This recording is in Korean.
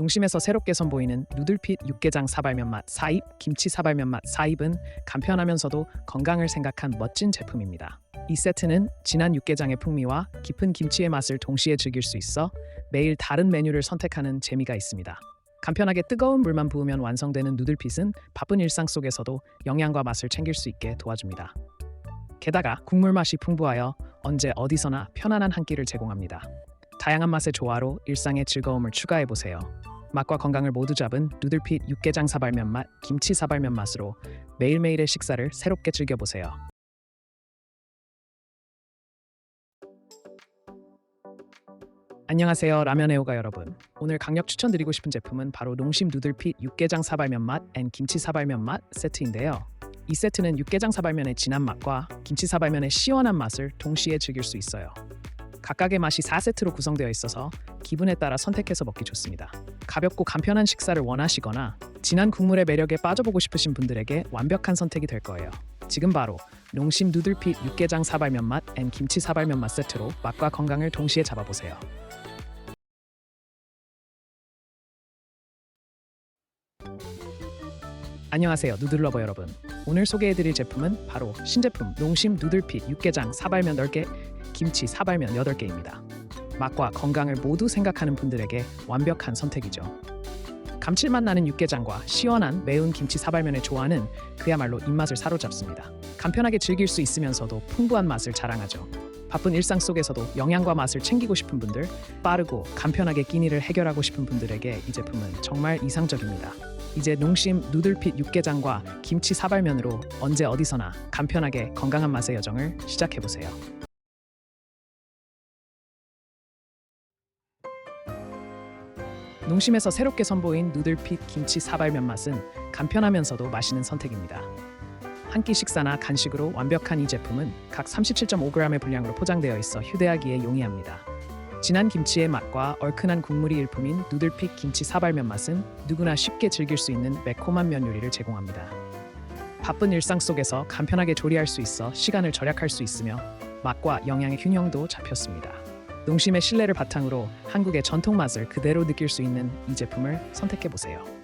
농심에서 새롭게 선보이는 누들핏 육개장 사발면 맛 사입, 김치 사발면 맛 사입은 간편하면서도 건강을 생각한 멋진 제품입니다. 이 세트는 진한 육개장의 풍미와 깊은 김치의 맛을 동시에 즐길 수 있어 매일 다른 메뉴를 선택하는 재미가 있습니다. 간편하게 뜨거운 물만 부으면 완성되는 누들핏은 바쁜 일상 속에서도 영양과 맛을 챙길 수 있게 도와줍니다. 게다가 국물 맛이 풍부하여 언제 어디서나 편안한 한 끼를 제공합니다. 다양한 맛의 조화로 일상의 즐거움을 추가해 보세요. 맛과 건강을 모두 잡은 누들핏 육개장 사발면 맛, 김치 사발면 맛으로 매일매일의 식사를 새롭게 즐겨 보세요. 안녕하세요 라면 애호가 여러분. 오늘 강력 추천드리고 싶은 제품은 바로 농심 누들핏 육개장 사발면 맛 앤 김치 사발면 맛 세트인데요. 이 세트는 육개장 사발면의 진한 맛과 김치 사발면의 시원한 맛을 동시에 즐길 수 있어요. 각각의 맛이 4세트로 구성되어 있어서 기분에 따라 선택해서 먹기 좋습니다 가볍고 간편한 식사를 원하시거나 진한 국물의 매력에 빠져보고 싶으신 분들에게 완벽한 선택이 될 거예요. 지금 바로 농심 누들핏 육개장 사발면 맛 앤 김치 사발면 맛 세트로 맛과 건강을 동시에 잡아보세요. 안녕하세요 누들러버 여러분. 오늘 소개해드릴 제품은 바로 신제품 농심 누들핏 육개장 사발면 10개 김치 사발면 8개입니다 맛과 건강을 모두 생각하는 분들에게 완벽한 선택이죠. 감칠맛 나는 육개장과 시원한 매운 김치 사발면의 조화는 그야말로 입맛을 사로잡습니다. 간편하게 즐길 수 있으면서도 풍부한 맛을 자랑하죠. 바쁜 일상 속에서도 영양과 맛을 챙기고 싶은 분들 빠르고 간편하게 끼니를 해결하고 싶은 분들에게 이 제품은 정말 이상적입니다. 이제 농심 누들핏 육개장과 김치 사발면으로 언제 어디서나 간편하게 건강한 맛의 여정을 시작해 보세요. 농심에서 새롭게 선보인 누들핏 김치 사발면 맛은 간편하면서도 맛있는 선택입니다. 한 끼 식사나 간식으로 완벽한 이 제품은 각 37.5g의 분량으로 포장되어 있어 휴대하기에 용이합니다. 진한 김치의 맛과 얼큰한 국물이 일품인 누들핏 김치 사발면 맛은 누구나 쉽게 즐길 수 있는 매콤한 면 요리를 제공합니다. 바쁜 일상 속에서 간편하게 조리할 수 있어 시간을 절약할 수 있으며 맛과 영양의 균형도 잡혔습니다. 농심의 신뢰를 바탕으로 한국의 전통 맛을 그대로 느낄 수 있는 이 제품을 선택해 보세요.